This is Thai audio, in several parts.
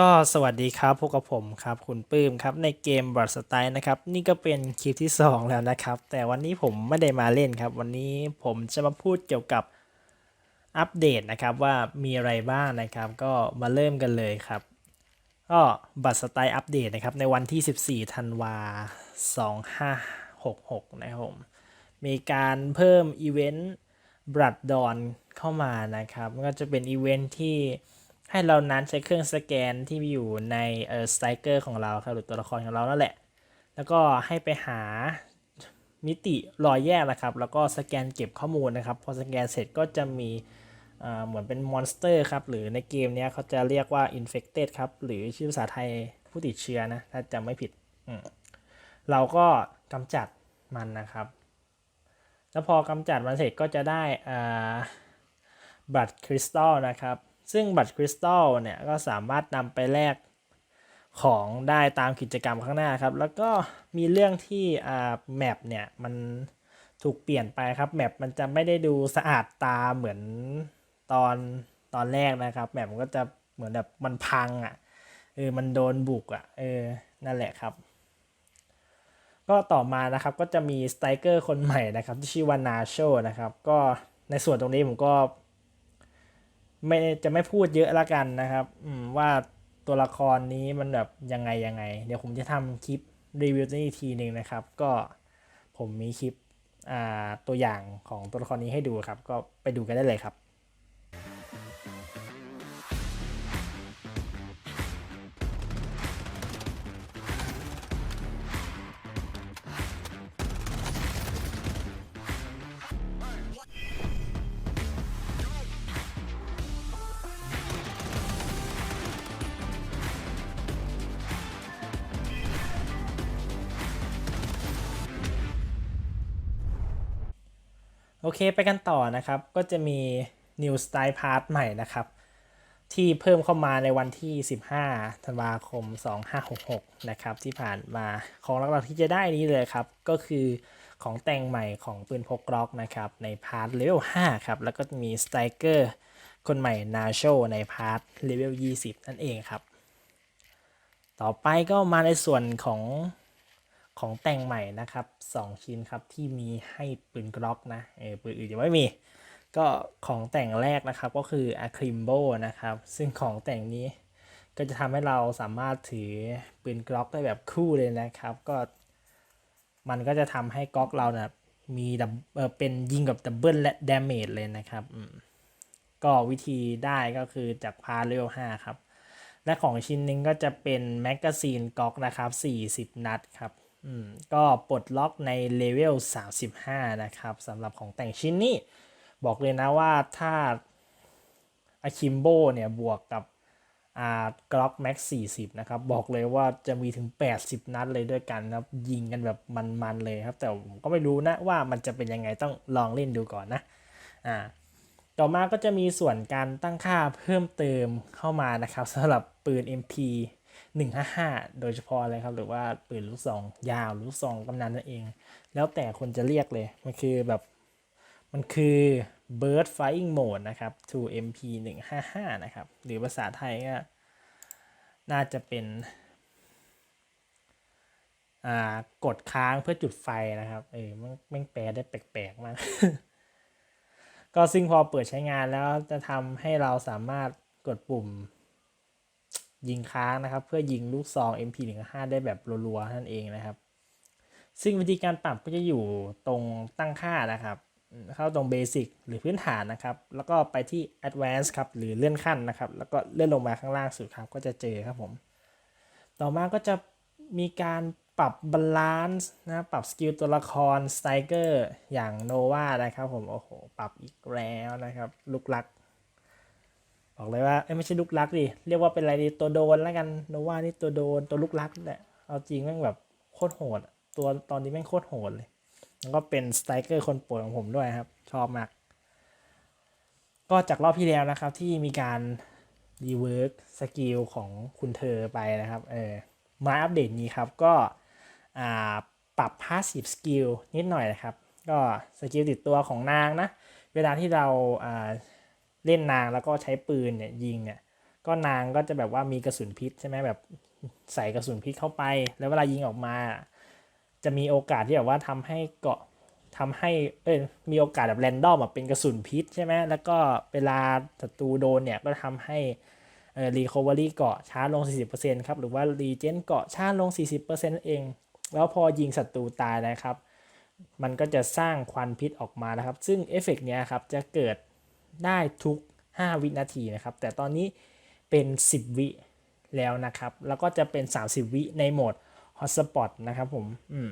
ก็สวัสดีครับพบกับผมครับ คุณปื้มครับในเกมบ o ดสไตล์นะครับ นี่ก็เป็นคลิปที่ 2 แล้วนะครับ แต่วันนี้ผมไม่ได้มาเล่นครับ วันนี้ผมจะมาพูดเกี่ยวกับอัปเดตนะครับว่ามีอะไรบ้างนะครับ ก็มาเริ่มกันเลยครับ ก็บัตรสไตล์อัปเดตนะครับในวันที่ 14ธันวา2566 นะครับผมมีการเพิ่มอีเวนต์บรัดดอนเข้ามานะครับก็จะเป็นอีเวนต์ที่ ให้เรานั้นใช้เครื่องสแกนที่อยู่ในเออสไตรเกอร์ของเราครับหรือตัวละครของเรานั่นแหละ แล้วก็ให้ไปหามิติรอยแยกนะครับ แล้วก็สแกนเก็บข้อมูลนะครับ พอสแกนเสร็จก็จะมีเหมือนเป็นมอนสเตอร์ครับ หรือในเกมนี้เขาจะเรียกว่า infected ครับ หรือชื่อภาษาไทยผู้ติดเชื้อนะ ถ้าจำไม่ผิด เราก็กำจัดมันนะครับ แล้วพอกำจัดมันเสร็จก็จะได้บัตรคริสตัลนะครับ ซึ่งบัตรคริสตัลเนี่ยก็สามารถนำไปแลกของได้ตามกิจกรรมข้างหน้าครับ แล้วก็มีเรื่องที่อ่าแมปเนี่ยมันถูกเปลี่ยนไปครับแมปมันจะไม่ได้ดูสะอาดตาเหมือนตอนตอนแรกนะครับแมปมันก็จะเหมือนแบบมันพังอะเออมันโดนบุกอะเออนั่นแหละครับ ก็ต่อมานะครับก็จะมีสไตรเกอร์คนใหม่นะครับที่ชื่อว่านาโชนะครับก็ในส่วนตรงนี้ผมก็ ไม่จะไม่พูดเยอะละกันนะครับอืมว่าตัวละครนี้มันแบบยังไงยังไง เดี๋ยวผมจะทำคลิปรีวิวนี้อีกทีหนึ่งนะครับ ก็ผมมีคลิปอ่าตัวอย่างของตัวละครนี้ให้ดูครับ ก็ไปดูกันได้เลยครับ โอเคไปกันต่อนะครับ ก็จะมี New Style Part ใหม่นะครับ ที่เพิ่มเข้ามาในวันที่ 15 ธันวาคม 2566 นะครับที่ผ่านมาของหลักๆที่จะได้นี้เลยครับ ก็คือของแต่งใหม่ของปืนพกกล็อกนะครับ ในพาร์ทเลเวล 5 ครับ แล้วก็มีสไตรเกอร์คนใหม่นาโชในพาร์ทเลเวล 20 นั่นเองครับ ต่อไปก็มาในส่วนของ ของแต่งใหม่นะครับ2ชิ้นครับที่มีให้ปืนกล็อกนะเออปืนอื่นยังไม่มี ก็ของแต่งแรกนะครับก็คือ a c r i m b o นะครับ ซึ่งของแต่งนี้ก็จะทำให้เราสามารถถือปืนกล็อกได้แบบคู่เลยนะครับ ก็มันก็จะทำให้กล็อกเรานะมีดับเออเป็นยิงกับดับเบิลและดาเมจเลยนะครับอืมก็วิธีได้ก็คือจากพาเลเวล5ครับ และของชิ้นหนึงก็จะเป็นแมกกาซีนก๊อกนะครับ 40 นัดครับ ก็ปลดล็อกในเลเวล 35 นะครับสำหรับของแต่งชิ้นนี้ บอกเลยนะว่าถ้าอะคิมโบเนี่ยบวกกับอ่ากล็อกแม็ก40 นะครับ บอกเลยว่าจะมีถึง 80 นัดเลยด้วยกันครับ ยิงกันแบบมันๆเลยครับ แต่ผมก็ไม่รู้นะว่ามันจะเป็นยังไงต้องลองเล่นดูก่อนนะอ่าต่อมาก็จะมีส่วนการตั้งค่าเพิ่มเติมเข้ามานะครับสำหรับปืน MP 155 โดยเฉพาะเลยครับ หรือว่าปืนลูกซอง ยาวลูกซองกำนันนั่นเอง แล้วแต่คนจะเรียกเลย มันคือแบบ มันคือ Bird Flying Mode นะครับ to MP 155 นะครับ หรือภาษาไทยก็น่าจะเป็นกดค้างเพื่อจุดไฟนะครับ เออมันแม่งแปลได้แปลกๆมาก ก็ซึ่งพอเปิดใช้งานแล้วจะทำให้เราสามารถกดปุ่ม ยิงค้างนะครับ เพื่อยิงลูกซอง MP15 ได้แบบรัวๆนั่นเองนะครับ ซึ่งวิธีการปรับก็จะอยู่ตรงตั้งค่านะครับ เข้าตรง Basic หรือพื้นฐานนะครับ แล้วก็ไปที่ Advanced ครับหรือเลื่อนขั้นนะครับ แล้วก็เลื่อนลงมาข้างล่างสุดครับ ก็จะเจอครับผม ต่อมาก็จะมีการปรับบาลานซ์นะปรับสกิลตัวละครสไตรเกอร์อย่างโนวานะครับผม โอ้โห ปรับอีกแล้วนะครับ ลูกลัก บอกเลยว่าไม่ใช่ลูกลักดิเรียกว่าเป็นอะไรดีตัวโดนแล้วกันโนวานี่ตัวโดนตัวลูกลักแหละเอาจริงแม่งแบบโคตรโหดตัวตอนนี้แม่งโคตรโหดเลยแล้วก็เป็นสไตรเกอร์คนโปรดของผมด้วยครับ ชอบมาก ก็จากรอบที่แล้วนะครับที่มีการรีเวิร์กสกิลของคุณเธอไปนะครับเออมาอัปเดตนี้ครับก็อ่าปรับ passive skill นิดหน่อยนะครับ ก็สกิลติดตัวของนางนะ เวลาที่เราอ่า เล่นนางแล้วก็ใช้ปืนเนี่ยยิงเนี่ยก็นางก็จะแบบว่ามีกระสุนพิษใช่ไหมแบบใส่กระสุนพิษเข้าไป แล้วเวลายิงออกมา จะมีโอกาสที่แบบว่าทำให้เกาะทำให้เอยมีโอกาสแบบแรนดอมอะเป็นกระสุนพิษใช่ไหมแล้วก็เวลาศัตรูโดนเนี่ยก็ทำให้เอ่อรีคอเวอรี่เกาะช้าลง 40%ครับหรือว่ารีเจนเกาะช้าลง 40%นั่นเอง แล้วพอยิงศัตรูตายนะครับ มันก็จะสร้างควันพิษออกมานะครับ ซึ่งเอฟเฟกต์เนี้ยครับจะเกิด ได้ทุก 5 วินาทีนะครับ แต่ตอนนี้เป็น 10 วิแล้วนะครับ แล้วก็จะเป็น 30 วิในโหมด Hotspot นะครับผม อืม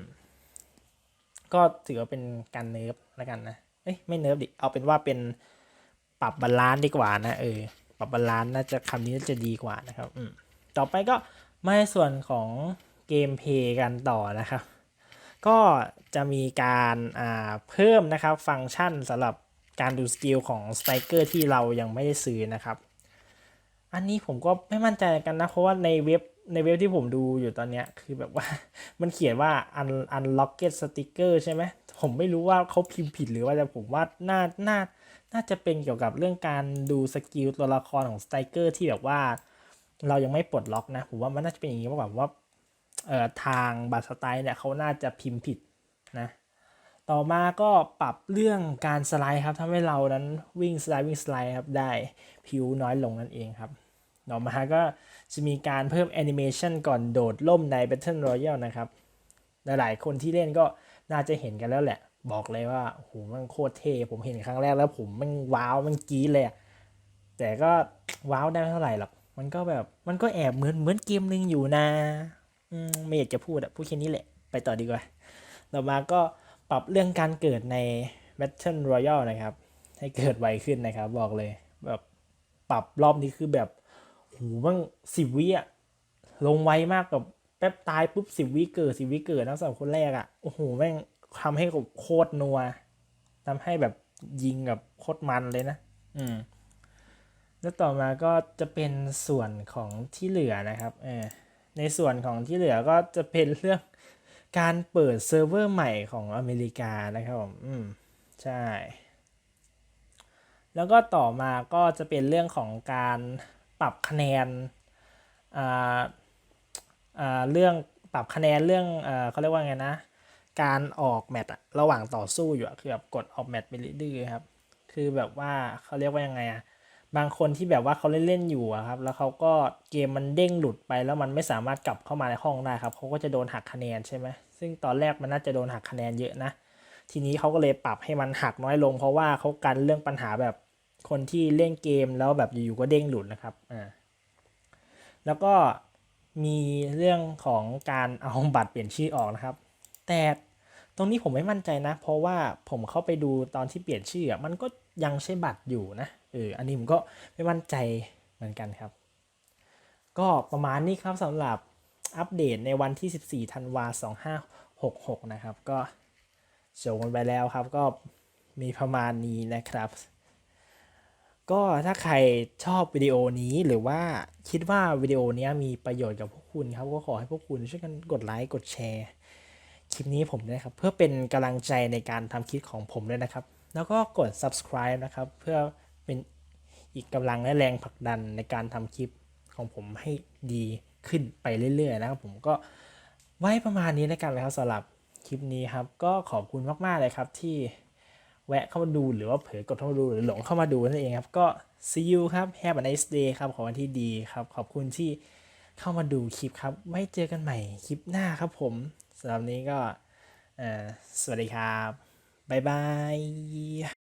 ก็ถือว่าเป็นการเนิร์ฟแล้วกันนะ เอ้ยไม่เนิร์ฟดิ เอาเป็นว่าเป็นปรับบาลานซ์ดีกว่านะเออ ปรับบาลานซ์น่าจะคำนี้น่าจะดีกว่านะครับ อืม ต่อไปก็มาในส่วนของเกมเพย์กันต่อนะครับ ก็จะมีการอ่าเพิ่มนะครับฟังก์ชันสำหรับ การดูสกิลของสไตรเกอร์ที่เรายังไม่ได้ซื้อนะครับ อันนี้ผมก็ไม่มั่นใจกันนะ เพราะว่าในเว็บในเว็บที่ผมดูอยู่ตอนเนี้ยคือแบบว่ามันเขียนว่า un unlocked sticker ใช่ไหมผมไม่รู้ว่าเขาพิมพ์ผิดหรือว่าแต่ผมว่าน่าน่าน่าจะเป็นเกี่ยวกับเรื่องการดูสกิลตัวละครของสไตรเกอร์ที่แบบว่า เรายังไม่ปลดล็อกนะผมว่ามันน่าจะเป็นอย่างนี้มากกว่าว่าเอ่อทางบัตรสไตล์เนี่ยเขาน่าจะพิมพ์ผิดนะ ต่อมาก็ปรับเรื่องการสไลด์ครับทำให้เรานั้นวิ่งสไลด์วิ่งสไลด์ครับได้ผิวน้อยลงนั่นเองครับต่อมาก็จะมีการเพิ่มแอนิเมชันก่อนโดดล่มใน Battle Royale นะครับ หลายๆคนที่เล่นก็น่าจะเห็นกันแล้วแหละ บอกเลยว่าโหมันโคตรเท่ผมเห็นครั้งแรกแล้วผมมันว้าวมันกรี๊ดเลยอะแต่ก็ว้าวได้ไม่เท่าไหร่หรอกมันก็แบบมันก็แอบเหมือนเหมือนเกมหนึงอยู่นะอืมไม่อยากจะพูดอะพูดแค่นี้แหละ ไปต่อดีกว่า ต่อมาก็ ปรับเรื่องการเกิดใน Battle Royale นะครับ ให้เกิดไวขึ้นนะครับ บอกเลยแบบปรับรอบนี้คือแบบโหมันสิบวิอะลงไวมากแบบแป๊บตายปุ๊บสิบวิเกิดสิบวิเกิดนะสำหรับคนแรกอะโอ้โหแม่งทำให้กับโคตรนัวทำให้แบบยิงกับโคตรมันเลยนะ อืม แล้วต่อมาก็จะเป็นส่วนของที่เหลือนะครับ เออในส่วนของที่เหลือก็จะเป็นเรื่อง การเปิดเซิร์ฟเวอร์ใหม่ของอเมริกานะครับผมอืมใช่ แล้วก็ต่อมาก็จะเป็นเรื่องของการปรับคะแนนอ่าอ่าเรื่องปรับคะแนนเรื่องเอ่อเขาเรียกว่าไงนะ การออกแมตช์ระหว่างต่อสู้อยู่คือแบบกดออกแมตช์ไปเรื่อยๆครับ คือแบบว่าเขาเรียกว่ายังไงอะ บางคนที่แบบว่าเขาเล่นๆอยู่ครับ แล้วเขาก็เกมมันเด้งหลุดไป แล้วมันไม่สามารถกลับเข้ามาในห้องได้ครับเขาก็จะโดนหักคะแนนใช่ไหมซึ่งตอนแรกมันน่าจะโดนหักคะแนนเยอะนะ ทีนี้เขาก็เลยปรับให้มันหักน้อยลง เพราะว่าเขากันเรื่องปัญหาแบบคนที่เล่นเกมแล้วแบบอยู่ๆก็เด้งหลุดนะครับอ่าแล้วก็มีเรื่องของการเอาบัตรเปลี่ยนชื่อออกนะครับ แต่ตรงนี้ผมไม่มั่นใจนะ เพราะว่าผมเข้าไปดูตอนที่เปลี่ยนชื่ออะมันก็ยังใช้บัตรอยู่นะ เอออันนี้ผมก็ไม่มั่นใจเหมือนกันครับ ก็ประมาณนี้ครับสำหรับอัปเดตในวันที่ 14ธันวา2566 นะครับ ก็โชว์กันไปแล้วครับ ก็มีประมาณนี้นะครับ ก็ถ้าใครชอบวิดีโอนี้หรือว่าคิดว่าวิดีโอนี้มีประโยชน์กับพวกคุณครับ ก็ขอให้พวกคุณช่วยกันกดไลค์กดแชร์คลิปนี้ผมด้วยครับ เพื่อเป็นกำลังใจในการทำคลิปของผมด้วยนะครับ แล้วก็กด subscribe นะครับ เพื่อ เป็นอีกกำลังและแรงผลักดันในการทำคลิปของผมให้ดีขึ้นไปเรื่อย ๆ นะครับผมก็ไว้ประมาณนี้แล้วกันนะครับสำหรับคลิปนี้ครับ ก็ขอบคุณมาก ๆ เลยครับที่แวะเข้ามาดูหรือว่าเผลอกดเข้ามาดูหรือหลงเข้ามาดูนั่นเองครับ ก็ see you ครับ have a nice day ครับขอวันที่ดีครับ ขอบคุณที่เข้ามาดูคลิปครับ ไว้เจอกันใหม่คลิปหน้าครับผมสำหรับนี้ก็สวัสดีครับ บ๊ายบาย